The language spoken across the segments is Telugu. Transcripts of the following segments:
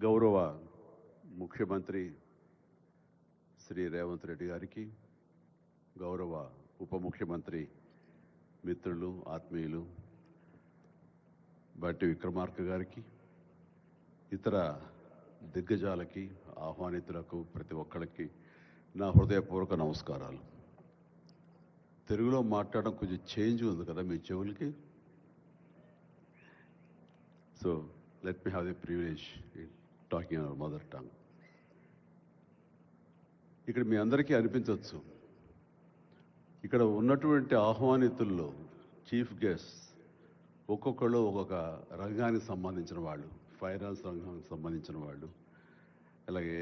గౌరవ ముఖ్యమంత్రి శ్రీ రేవంత్ రెడ్డి గారికి గౌరవ ఉప ముఖ్యమంత్రి మిత్రులు ఆత్మీయులు బట్టి విక్రమార్క గారికి ఇతర దిగ్గజాలకి ఆహ్వానితులకు ప్రతి ఒక్కరికి నా హృదయపూర్వక నమస్కారాలు. తెలుగులో మాట్లాడడం కొంచెం చేంజ్ ఉంది కదా మీ చెవులకి? So let me have the privilege talking our mother tongue. ఇక్కడ మీ అందరికీ అనిపించవచ్చు. ఇక్కడ ఉన్నటువంటి ఆహ్వానితుల్లో చీఫ్ గెస్ట్ ఒక్కొక్కళ్ళు ఒక్కొక్క రంగానికి సంబంధించిన వాళ్ళు ఫైనాన్స్ రంగానికి సంబంధించిన వాళ్ళు అలాగే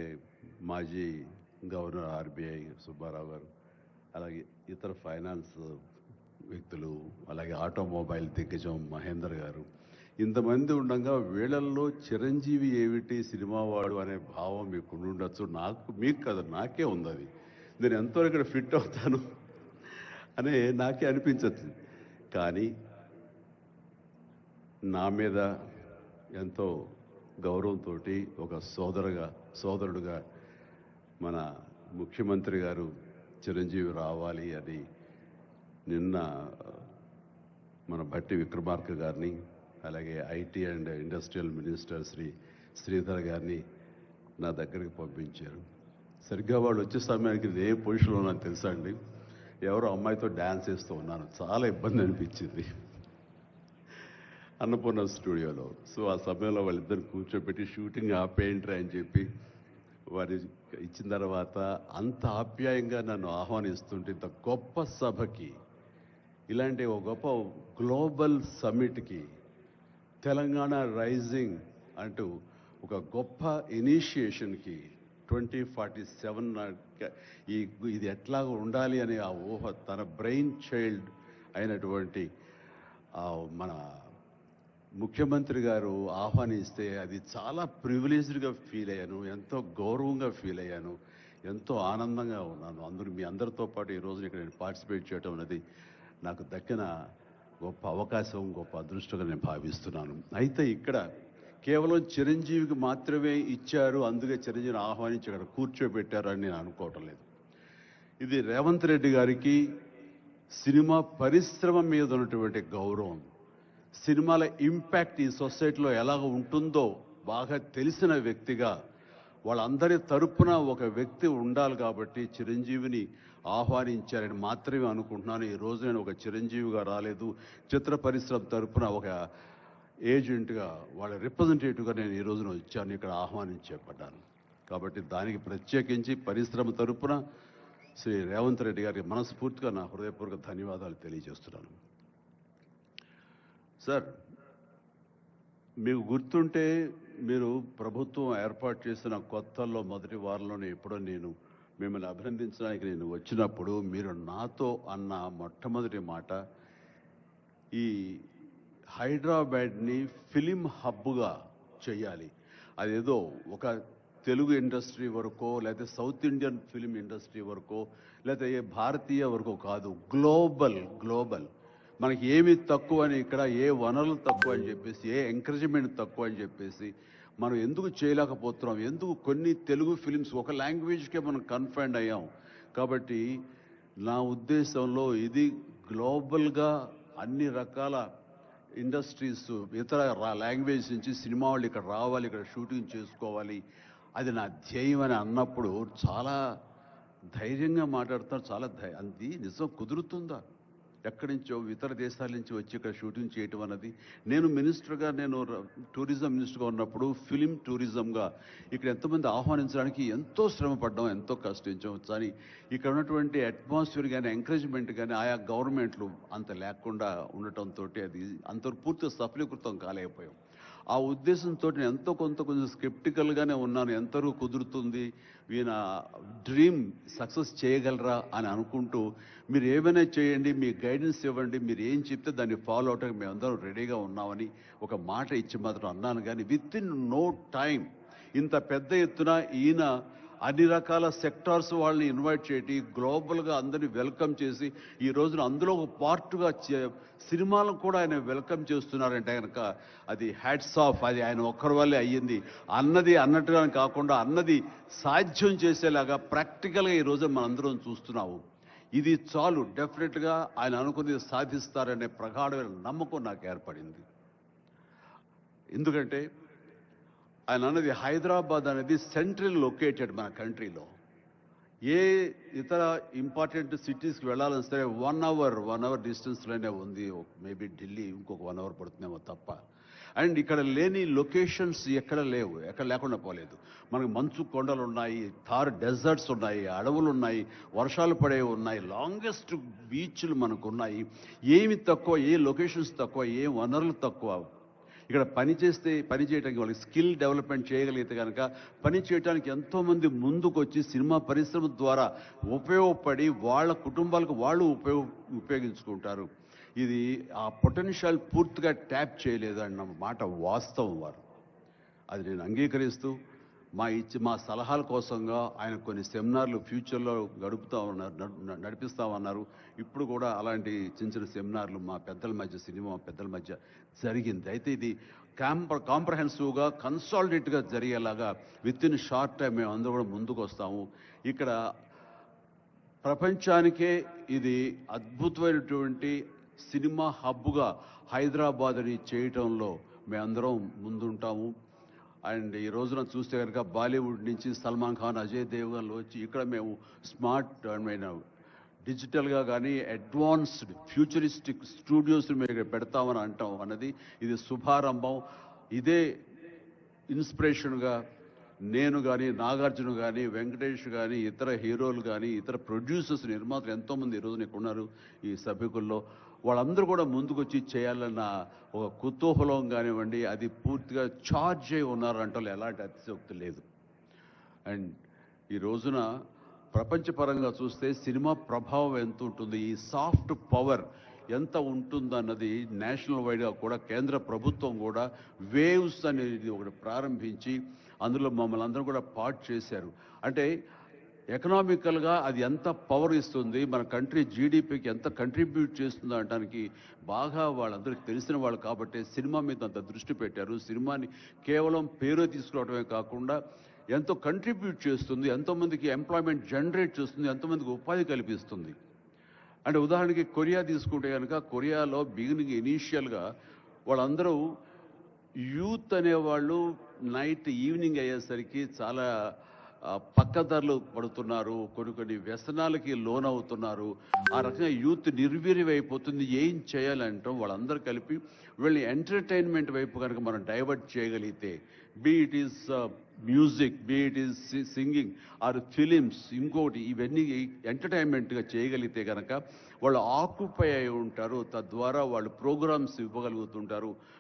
మాజీ గవర్నర్ ఆర్బీఐ సుబ్బారావు గారు అలాగే ఇతర ఫైనాన్స్ వ్యక్తులు అలాగే ఆటోమొబైల్ దిగ్గజం మహేందర్ గారు ఇంతమంది ఉండగా వీళ్ళల్లో చిరంజీవి ఏమిటి సినిమా వాడు అనే భావం మీకు ఉండొచ్చు నాకు మీకు కదా నాకే ఉంది అది నేను ఎంతవరకు ఇక్కడ ఫిట్ అవుతాను అనే నాకే అనిపించచ్చు. కానీ నా మీద ఎంతో గౌరవంతో ఒక సోదరుగా సోదరుడుగా మన ముఖ్యమంత్రి గారు చిరంజీవి రావాలి అని నిన్న మన భట్టి విక్రమార్క గారిని అలాగే IT and industrial minister Shri Sridhar గారిని నా దగ్గరికి పంపించారు. సరిగ్గా వాళ్ళు వచ్చే సమయానికి ఇది ఏ పొజిషన్లో నాకు తెలుసా అండి? ఎవరో అమ్మాయితో డ్యాన్స్ వేస్తూ ఉన్నాను. చాలా ఇబ్బంది అనిపించింది. అన్నపూర్ణ స్టూడియోలో. సో ఆ సమయంలో వాళ్ళిద్దరు కూర్చోబెట్టి షూటింగ్ ఆపేయంట్రా అని చెప్పి వారి ఇచ్చిన తర్వాత అంత ఆప్యాయంగా నన్ను ఆహ్వానిస్తుంటే ఇంత గొప్ప సభకి ఇలాంటి ఒక గొప్ప గ్లోబల్ సమ్మిట్కి తెలంగాణ రైజింగ్ అంటూ ఒక గొప్ప ఇనిషియేషన్కి ట్వంటీ ఫార్టీ సెవెన్ ఈ ఇది ఎట్లా ఉండాలి అనే ఆ ఊహ తన బ్రెయిన్ చైల్డ్ అయినటువంటి మన ముఖ్యమంత్రి గారు ఆహ్వానిస్తే అది చాలా ప్రివిలేజ్డ్గా ఫీల్ అయ్యాను ఎంతో గౌరవంగా ఫీల్ అయ్యాను ఎంతో ఆనందంగా ఉన్నాను. అందరూ మీ అందరితో పాటు ఈ రోజున ఇక్కడ నేను పార్టిసిపేట్ చేయడం అనేది నాకు దక్కిన గొప్ప అవకాశం గొప్ప అదృష్టంగా నేను భావిస్తున్నాను. అయితే ఇక్కడ కేవలం చిరంజీవికి మాత్రమే ఇచ్చారు అందుకే చిరంజీవిని ఆహ్వానించి అక్కడ కూర్చోబెట్టారు అని నేను అనుకోవటం లేదు. ఇది రేవంత్ రెడ్డి గారికి సినిమా పరిశ్రమ మీద ఉన్నటువంటి గౌరవం. సినిమాల ఇంపాక్ట్ ఈ సొసైటీలో ఎలాగ ఉంటుందో బాగా తెలిసిన వ్యక్తిగా వాళ్ళందరి తరపున ఒక వ్యక్తి ఉండాలి కాబట్టి చిరంజీవిని ఆహ్వానించారని మాత్రమే అనుకుంటున్నాను. ఈ రోజు నేను ఒక చిరంజీవిగా రాలేదు. చిత్ర పరిశ్రమ తరపున ఒక ఏజెంట్గా వాళ్ళ రిప్రజెంటేటివ్గా నేను ఈ రోజున వచ్చాను. ఇక్కడ ఆహ్వానించబడ్డాను. కాబట్టి దానికి ప్రత్యేకించి పరిశ్రమ తరపున శ్రీ రేవంత్ రెడ్డి గారికి మనస్ఫూర్తిగా నా హృదయపూర్వక ధన్యవాదాలు తెలియజేస్తున్నాను. సార్ మీకు గుర్తుంటే మీరు ప్రభుత్వం ఏర్పాటు చేసిన కొత్తల్లో మొదటి వారంలోనే ఎప్పుడో నేను మిమ్మల్ని అభినందించడానికి నేను వచ్చినప్పుడు మీరు నాతో అన్న మొట్టమొదటి మాట ఈ హైదరాబాద్ని ఫిలిం హబ్గా చేయాలి. అదేదో ఒక తెలుగు ఇండస్ట్రీ వరకో లేకపోతే సౌత్ ఇండియన్ ఫిలిం ఇండస్ట్రీ వరకో లేకపోతే ఏ భారతీయ వరకో కాదు గ్లోబల్ గ్లోబల్. మనకి ఏమి తక్కువ అని ఇక్కడ ఏ వనరులు తక్కువ అని చెప్పేసి ఏ ఎంకరేజ్మెంట్ తక్కువ అని చెప్పేసి మనం ఎందుకు చేయలేకపోతున్నాం? ఎందుకు కొన్ని తెలుగు ఫిలిమ్స్ ఒక లాంగ్వేజ్కే మనం కన్ఫైండ్ అయ్యాం? కాబట్టి నా ఉద్దేశంలో ఇది గ్లోబల్గా అన్ని రకాల ఇండస్ట్రీస్ ఇతర లాంగ్వేజ్ నుంచి సినిమా వాళ్ళు ఇక్కడ రావాలి ఇక్కడ షూటింగ్ చేసుకోవాలి. అది నా ధ్యేయం అని అన్నప్పుడు చాలా ధైర్యంగా మాట్లాడుతున్నారు. చాలా ధై అది నిజం కుదురుతుందా? ఎక్కడి నుంచో ఇతర దేశాల నుంచి వచ్చి ఇక్కడ షూటింగ్ చేయటం అన్నది. నేను మినిస్టర్గా నేను టూరిజం మినిస్టర్గా ఉన్నప్పుడు ఫిలిం టూరిజంగా ఇక్కడ ఎంతమంది ఆహ్వానించడానికి ఎంతో శ్రమ పడ్డాం ఎంతో కష్టించాం. కానీ ఇక్కడ ఉన్నటువంటి అట్మాస్ఫియర్ కానీ ఎంకరేజ్మెంట్ కానీ ఆయా గవర్నమెంట్లు అంత లేకుండా ఉండటంతో అది అంత పూర్తిగా సఫలీకృతం కాలేకపోయాం. ఆ ఉద్దేశంతో నేను ఎంతో కొంత కొంచెం స్కెప్టికల్గానే ఉన్నాను. ఎంతవరకు కుదురుతుంది? ఈయన డ్రీమ్ సక్సెస్ చేయగలరా అని అనుకుంటూ మీరు ఏమైనా చేయండి మీ గైడెన్స్ ఇవ్వండి మీరు ఏం చెప్తే దాన్ని ఫాలో అవటానికి మేమందరం రెడీగా ఉన్నామని ఒక మాట ఇచ్చి మాత్రం అన్నాను. కానీ విత్ ఇన్ నో టైం ఇంత పెద్ద ఎత్తున ఈయన అన్ని రకాల సెక్టార్స్ వాళ్ళని ఇన్వైట్ చేయటి గ్లోబల్గా అందరినీ వెల్కమ్ చేసి ఈ రోజున అందులో ఒక పార్ట్గా సినిమాలను కూడా ఆయన వెల్కమ్ చేస్తున్నారంటే కనుక అది హ్యాట్స్ ఆఫ్ అది ఆయన ఒక్కరి వల్లే అయ్యింది. అన్నది అన్నట్టుగా కాకుండా అన్నది సాధ్యం చేసేలాగా ప్రాక్టికల్గా ఈ రోజు మనందరం చూస్తున్నాము. ఇది చాలు డెఫినెట్గా ఆయన అనుకున్నది సాధిస్తారనే ప్రగాఢమైన నమ్మకం నాకు ఏర్పడింది. ఎందుకంటే ఆయన అన్నది హైదరాబాద్ అనేది సెంట్రల్ లొకేటెడ్ మన కంట్రీలో. ఏ ఇతర ఇంపార్టెంట్ సిటీస్కి వెళ్ళాలని సరే వన్ అవర్ వన్ అవర్ డిస్టెన్స్లోనే ఉంది. మేబీ ఢిల్లీ ఇంకొక వన్ అవర్ పడుతుందేమో తప్ప. అండ్ ఇక్కడ లేని లొకేషన్స్ ఎక్కడ లేవు. ఎక్కడ లేకుండా పోలేదు. మనకు మంచు కొండలు ఉన్నాయి థార్ డెజర్ట్స్ ఉన్నాయి అడవులు ఉన్నాయి వర్షాలు పడే ఉన్నాయి లాంగెస్ట్ బీచ్లు మనకు ఉన్నాయి. ఏమి తక్కువ ఏ లొకేషన్స్ తక్కువ ఏ వనరులు తక్కువ ఇక్కడ పని చేస్తే పని చేయడానికి వాళ్ళకి స్కిల్ డెవలప్మెంట్ చేయగలిగితే కనుక పని చేయడానికి ఎంతోమంది ముందుకొచ్చి సినిమా పరిశ్రమ ద్వారా ఉపయోగపడి వాళ్ళ కుటుంబాలకు వాళ్ళు ఉపయోగ ఉపయోగించుకుంటారు. ఇది ఆ పొటెన్షియల్ పూర్తిగా ట్యాప్ చేయలేదు అన్న మాట వాస్తవం వారు. అది నేను అంగీకరిస్తూ మా ఇచ్చి మా సలహాల కోసంగా ఆయన కొన్ని సెమినార్లు ఫ్యూచర్లో గడుపుతా ఉన్నారు నడిపిస్తా నడిపిస్తామన్నారు ఇప్పుడు కూడా అలాంటి చిన్న చిన్న సెమినార్లు మా పెద్దల మధ్య సినిమా పెద్దల మధ్య జరిగింది. అయితే ఇది క్యాంప కాంప్రహెన్సివ్గా కన్సాలిడేట్గా జరిగేలాగా విత్ ఇన్ షార్ట్ టైం మేము అందరూ కూడా ముందుకు వస్తాము. ఇక్కడ ప్రపంచానికే ఇది అద్భుతమైనటువంటి సినిమా హబ్గా హైదరాబాద్ని చేయటంలో మేమందరం ముందుంటాము. అండ్ ఈ రోజున చూస్తే కనుక బాలీవుడ్ నుంచి సల్మాన్ ఖాన్ అజయ్ దేవ్గన్లు వచ్చి ఇక్కడ మేము స్మార్ట్ అయిన డిజిటల్గా కానీ అడ్వాన్స్డ్ ఫ్యూచరిస్టిక్ స్టూడియోస్ని మేము ఇక్కడ పెడతామని అంటాం అన్నది ఇది శుభారంభం. ఇదే ఇన్స్పిరేషన్గా నేను కానీ నాగార్జున కానీ వెంకటేష్ కానీ ఇతర హీరోలు కానీ ఇతర ప్రొడ్యూసర్స్ నిర్మాతలు ఎంతోమంది ఈ రోజున ఇక్కడ ఉన్నారు ఈ సభ్యుకుల్లో వాళ్ళందరూ కూడా ముందుకు వచ్చి చేయాలన్న ఒక కుతూహలం కానివ్వండి అది పూర్తిగా చార్జ్ అయి ఉన్నారంటే ఎలాంటి అతిశక్తి లేదు. అండ్ ఈ రోజున ప్రపంచపరంగా చూస్తే సినిమా ప్రభావం ఎంత ఉంటుంది ఈ సాఫ్ట్ పవర్ ఎంత ఉంటుందన్నది నేషనల్ వైడ్గా కూడా కేంద్ర ప్రభుత్వం కూడా వేవ్స్ అనేది ఒకటి ప్రారంభించి అందులో మమ్మల్ని అందరం కూడా పార్ట్ చేశారు. అంటే ఎకనామికల్గా అది ఎంత పవర్ ఇస్తుంది మన కంట్రీ జీడిపికి ఎంత కంట్రిబ్యూట్ చేస్తుందో అనడానికి బాగా వాళ్ళందరికీ తెలిసిన వాళ్ళు కాబట్టి సినిమా మీద అంత దృష్టి పెట్టారు. సినిమాని కేవలం పేరు తీసుకురావడమే కాకుండా ఎంతో కంట్రిబ్యూట్ చేస్తుంది ఎంతోమందికి ఎంప్లాయ్మెంట్ జనరేట్ చేస్తుంది ఎంతోమందికి ఉపాధి కల్పిస్తుంది. అంటే ఉదాహరణకి కొరియా తీసుకుంటే కనుక కొరియాలో బిగినింగ్ ఇనీషియల్గా వాళ్ళందరూ యూత్ అనేవాళ్ళు నైట్ ఈవినింగ్ అయ్యేసరికి చాలా పక్కదారులు పడుతున్నారు కొన్ని కొన్ని వ్యసనాలకి లోనవుతున్నారు. ఆ రకంగా యూత్ నిర్వీర్యం అయిపోతుంది ఏం చేయాలంటాం వాళ్ళందరూ కలిపి వీళ్ళని ఎంటర్టైన్మెంట్ వైపు కనుక మనం డైవర్ట్ చేయగలిగితే be it is music be it is singing or films ఇంకోటి ఇవన్నీ ఎంటర్టైన్మెంట్గా చేయగలిగితే కనుక వాళ్ళు ఆక్యుపై అయి ఉంటారు. తద్వారా వాళ్ళు ప్రోగ్రామ్స్ ఇవ్వగలుగుతుంటారు.